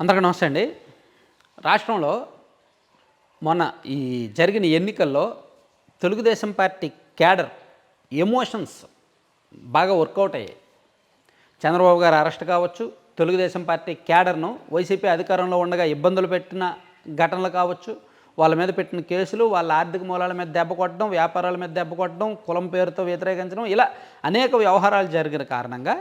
అందరికీ నమస్తే అండి. రాష్ట్రంలో మొన్న ఈ జరిగిన ఎన్నికల్లో తెలుగుదేశం పార్టీ క్యాడర్ ఎమోషన్స్ బాగా వర్కౌట్ అయ్యాయి. చంద్రబాబు గారు అరెస్ట్ కావచ్చు తెలుగుదేశం పార్టీ క్యాడర్ను వైసీపీ అధికారంలో ఉండగా ఇబ్బందులు పెట్టిన ఘటనలు కావచ్చు వాళ్ళ మీద పెట్టిన కేసులు వాళ్ళ ఆర్థిక మూలాల మీద దెబ్బ కొట్టడం వ్యాపారాల మీద దెబ్బ కొట్టడం కులం పేరుతో వ్యతిరేకించడం ఇలా అనేక వ్యవహారాలు జరిగిన కారణంగా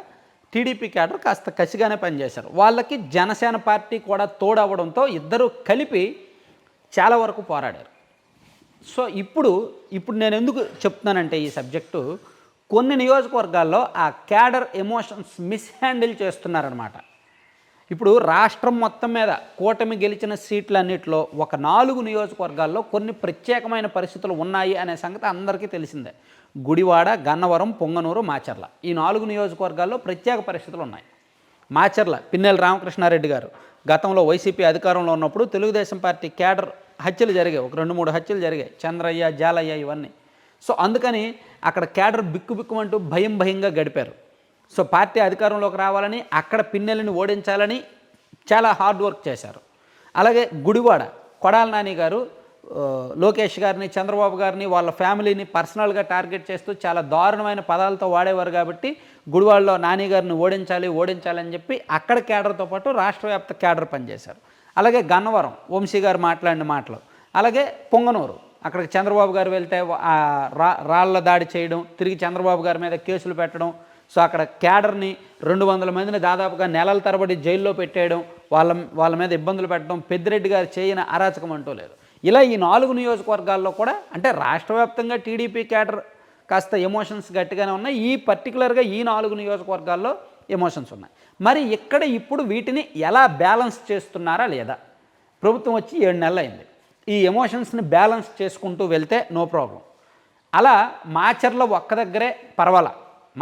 టీడీపీ క్యాడర్ కాస్త కసిగానే పనిచేశారు. వాళ్ళకి జనసేన పార్టీ కూడా తోడవడంతో ఇద్దరు కలిపి చాలా వరకు పోరాడారు. సో ఇప్పుడు ఇప్పుడు నేను ఎందుకు చెప్తున్నానంటే ఈ సబ్జెక్టు కొన్ని నియోజకవర్గాల్లో ఆ క్యాడర్ ఎమోషన్స్ మిస్హ్యాండిల్ చేస్తున్నారనమాట ఇప్పుడు రాష్ట్రం మొత్తం మీద కూటమి గెలిచిన సీట్లన్నింటిలో ఒక నాలుగు నియోజకవర్గాల్లో కొన్ని ప్రత్యేకమైన పరిస్థితులు ఉన్నాయి అనే సంగతి అందరికీ తెలిసిందే. గుడివాడ గన్నవరం పొంగనూరు మాచర్ల. ఈ నాలుగు నియోజకవర్గాల్లో ప్రత్యేక పరిస్థితులు ఉన్నాయి. మాచర్ల పిన్నెల రామకృష్ణారెడ్డి గారు గతంలో వైసీపీ అధికారంలో ఉన్నప్పుడు తెలుగుదేశం పార్టీ క్యాడర్ హత్యలు జరిగాయి. ఒక రెండు మూడు హత్యలు జరిగాయి. చంద్రయ్య జాలయ్య ఇవన్నీ. సో అందుకని అక్కడ క్యాడర్ బిక్కు బిక్కుమంటూ భయం భయంగా గడిపారు. సో పార్టీ అధికారంలోకి రావాలని అక్కడ పిన్నెలని ఓడించాలని చాలా హార్డ్ వర్క్ చేశారు. అలాగే గుడివాడ కొడాల నాని గారు లోకేష్ గారిని చంద్రబాబు గారిని వాళ్ళ ఫ్యామిలీని పర్సనల్గా టార్గెట్ చేస్తూ చాలా దారుణమైన పదాలతో వాడేవారు కాబట్టి గుడివాడలో నాని గారిని ఓడించాలి ఓడించాలని చెప్పి అక్కడ క్యాడర్తో పాటు రాష్ట్ర వ్యాప్త క్యాడర్ పనిచేశారు. అలాగే గన్నవరం వంశీ గారు మాట్లాడిన మాటలు. అలాగే పొంగనూరు అక్కడికి చంద్రబాబు గారు వెళ్తే రా రాళ్ళ దాడి చేయడం తిరిగి చంద్రబాబు గారి మీద కేసులు పెట్టడం సో అక్కడ క్యాడర్ని రెండు వందల మందిని దాదాపుగా నెలల తరబడి జైల్లో పెట్టేయడం వాళ్ళ వాళ్ళ మీద ఇబ్బందులు పెట్టడం పెద్దిరెడ్డి గారు చేయని అరాచకం అంటూ లేదు. ఇలా ఈ నాలుగు నియోజకవర్గాల్లో కూడా అంటే రాష్ట్ర వ్యాప్తంగా టీడీపీ క్యాడర్ కాస్త ఎమోషన్స్ గట్టిగానే ఉన్నాయి. ఈ పర్టికులర్గా ఈ నాలుగు నియోజకవర్గాల్లో ఎమోషన్స్ ఉన్నాయి. మరి ఇక్కడ ఇప్పుడు వీటిని ఎలా బ్యాలెన్స్ చేస్తున్నారా లేదా? ప్రభుత్వం వచ్చి ఏడు నెలలు అయింది ఈ ఎమోషన్స్ని బ్యాలెన్స్ చేసుకుంటూ వెళ్తే నో ప్రాబ్లం. అలా మాచర్లో ఒక్క దగ్గరే పర్వాలా?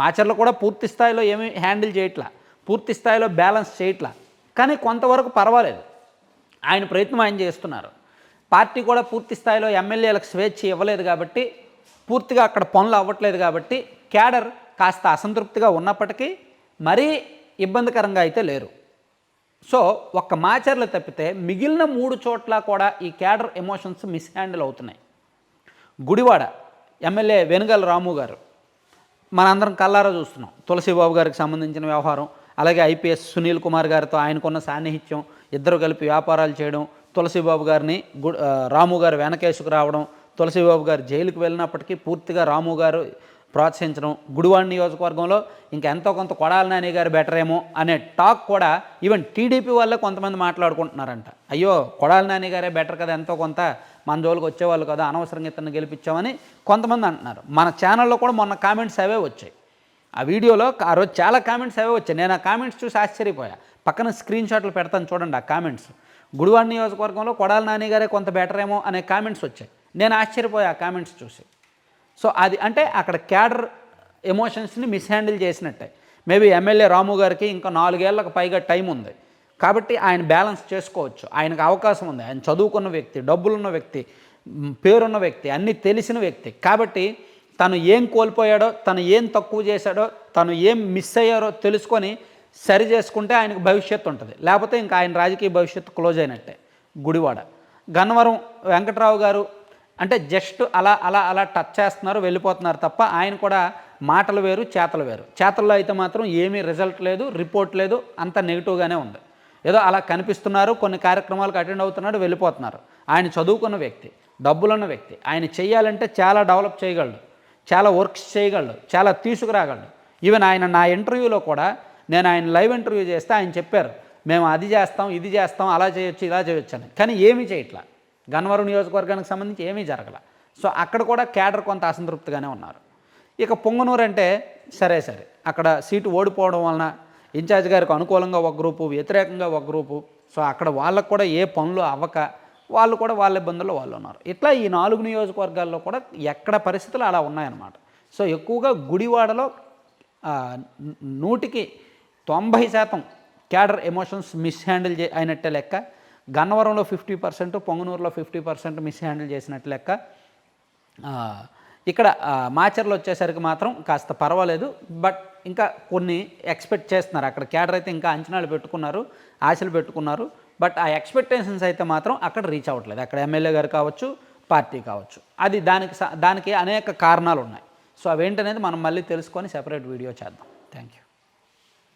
మాచర్లు కూడా పూర్తి స్థాయిలో ఏమీ హ్యాండిల్ చేయట్లా పూర్తి స్థాయిలో బ్యాలెన్స్ చేయట్లా. కానీ కొంతవరకు పర్వాలేదు. ఆయన ప్రయత్నం ఆయన చేస్తున్నారు. పార్టీ కూడా పూర్తి స్థాయిలో ఎమ్మెల్యేలకు స్వేచ్ఛ ఇవ్వలేదు కాబట్టి పూర్తిగా అక్కడ పనులు అవ్వట్లేదు కాబట్టి క్యాడర్ కాస్త అసంతృప్తిగా ఉన్నప్పటికీ మరీ ఇబ్బందికరంగా అయితే లేరు. సో ఒక్క మాచర్లు తప్పితే మిగిలిన మూడు చోట్ల కూడా ఈ క్యాడర్ ఎమోషన్స్ మిస్హ్యాండిల్ అవుతున్నాయి. గుడివాడ ఎమ్మెల్యే వెనుగల రాము గారు మనందరం కల్లారా చూస్తున్నాం. తులసిబాబు గారికి సంబంధించిన వ్యవహారం అలాగే ఐపీఎస్ సునీల్ కుమార్ గారితో ఆయనకున్న సాన్నిహిత్యం ఇద్దరు కలిపి వ్యాపారాలు చేయడం తులసిబాబు గారిని రాము గారు వెనకేసుకు రావడం తులసిబాబు గారు జైలుకు వెళ్ళినప్పటికీ పూర్తిగా రాము గారు ప్రోత్సహించడం గుడివాడ నియోజకవర్గంలో ఇంకా ఎంతో కొంత కొడాల నాని గారు బెటర్ ఏమో అనే టాక్ కూడా ఈవెన్ టీడీపీ వాళ్ళే కొంతమంది మాట్లాడుకుంటున్నారంట. అయ్యో కొడాల నాని గారే బెటర్ కదా ఎంతో కొంత మన జోలికి వచ్చేవాళ్ళు కదా అనవసరంగా ఇతను గెలిపించామని కొంతమంది అంటున్నారు. మన ఛానల్లో కూడా మొన్న కామెంట్స్ అవే వచ్చాయి. ఆ వీడియోలో ఆ రోజు చాలా కామెంట్స్ అవే వచ్చాయి. నేను ఆ కామెంట్స్ చూసి ఆశ్చర్యపోయా. పక్కన స్క్రీన్ షాట్లు పెడతాను చూడండి ఆ కామెంట్స్. గుడివాడ నియోజకవర్గంలో కొడాల నాని గారే కొంత బెటర్ ఏమో అనే కామెంట్స్ వచ్చాయి. నేను ఆశ్చర్యపోయా ఆ కామెంట్స్ చూసి. సో అది అంటే అక్కడ క్యాడర్ ఎమోషన్స్ని మిస్హ్యాండిల్ చేసినట్టే. మేబీ ఎమ్మెల్యే రాము గారికి ఇంకా నాలుగేళ్ళకు పైగా టైం ఉంది. కాబట్టి ఆయన బ్యాలెన్స్ చేసుకోవచ్చు. ఆయనకు అవకాశం ఉంది. ఆయన చదువుకున్న వ్యక్తి డబ్బులున్న వ్యక్తి పేరున్న వ్యక్తి అన్నీ తెలిసిన వ్యక్తి. కాబట్టి తను ఏం కోల్పోయాడో తను ఏం తక్కువ చేశాడో తను ఏం మిస్ అయ్యారో తెలుసుకొని సరి చేసుకుంటే ఆయనకు భవిష్యత్తు ఉంటుంది. లేకపోతే ఇంకా ఆయన రాజకీయ భవిష్యత్తు క్లోజ్ అయినట్టే. గుడివాడ. గన్నవరం వెంకట్రావు గారు అంటే జస్ట్ అలా అలా అలా టచ్ చేస్తున్నారు వెళ్ళిపోతున్నారు తప్ప ఆయన కూడా మాటలు వేరు చేతలు వేరు. చేతల్లో అయితే మాత్రం ఏమీ రిజల్ట్ లేదు రిపోర్ట్ లేదు అంత నెగిటివ్గానే ఉంది. ఏదో అలా కనిపిస్తున్నారు కొన్ని కార్యక్రమాలకు అటెండ్ అవుతున్నాడు వెళ్ళిపోతున్నారు. ఆయన చదువుకున్న వ్యక్తి డబ్బులున్న వ్యక్తి ఆయన చేయాలంటే చాలా డెవలప్ చేయగలడు చాలా వర్క్స్ చేయగలడు చాలా తీసుకురాగలడు. ఈవెన్ ఆయన నా ఇంటర్వ్యూలో కూడా నేను ఆయన లైవ్ ఇంటర్వ్యూ చేస్తే ఆయన చెప్పారు మేము అది చేస్తాం ఇది చేస్తాం అలా చేయొచ్చు ఇలా చేయొచ్చు అని. కానీ ఏమీ చేయట్లా. గన్నవరం నియోజకవర్గానికి సంబంధించి ఏమీ జరగల. సో అక్కడ కూడా క్యాడర్ కొంత అసంతృప్తిగానే ఉన్నారు. ఇక పొంగనూరు అంటే సరే సరే. అక్కడ సీటు ఓడిపోవడం వలన ఇన్ఛార్జ్ గారికి అనుకూలంగా ఒక గ్రూపు వ్యతిరేకంగా ఒక గ్రూపు. సో అక్కడ వాళ్ళకు కూడా ఏ పనులు అవ్వక వాళ్ళు కూడా వాళ్ళ ఇబ్బందుల్లో వాళ్ళు ఉన్నారు. ఇట్లా ఈ నాలుగు నియోజకవర్గాల్లో కూడా ఎక్కడ పరిస్థితులు అలా ఉన్నాయన్నమాట. సో ఎక్కువగా గుడివాడలో నూటికి తొంభై శాతం క్యాడర్ ఎమోషన్స్ మిస్ హ్యాండిల్ చే అయినట్టే లెక్క. గన్నవరంలో ఫిఫ్టీ పర్సెంట్ పొంగనూరులో ఫిఫ్టీ పర్సెంట్ మిస్ హ్యాండిల్ చేసినట్టు లెక్క. ఇక్కడ మాచర్లు వచ్చేసరికి మాత్రం కాస్త పర్వాలేదు. బట్ ఇంకా కొన్ని ఎక్స్పెక్ట్ చేస్తున్నారు. అక్కడ క్యాడర్ అయితే ఇంకా అంచనాలు పెట్టుకున్నారు ఆశలు పెట్టుకున్నారు. బట్ ఆ ఎక్స్పెక్టేషన్స్ అయితే మాత్రం అక్కడ రీచ్ అవ్వట్లేదు. అక్కడ ఎమ్మెల్యే గారు కావచ్చు పార్టీ కావచ్చు. అది దానికి స- దానికి అనేక కారణాలు ఉన్నాయి. సో అవేంటనేది మనం మళ్ళీ తెలుసుకొని సెపరేట్ వీడియో చేద్దాం. Thank you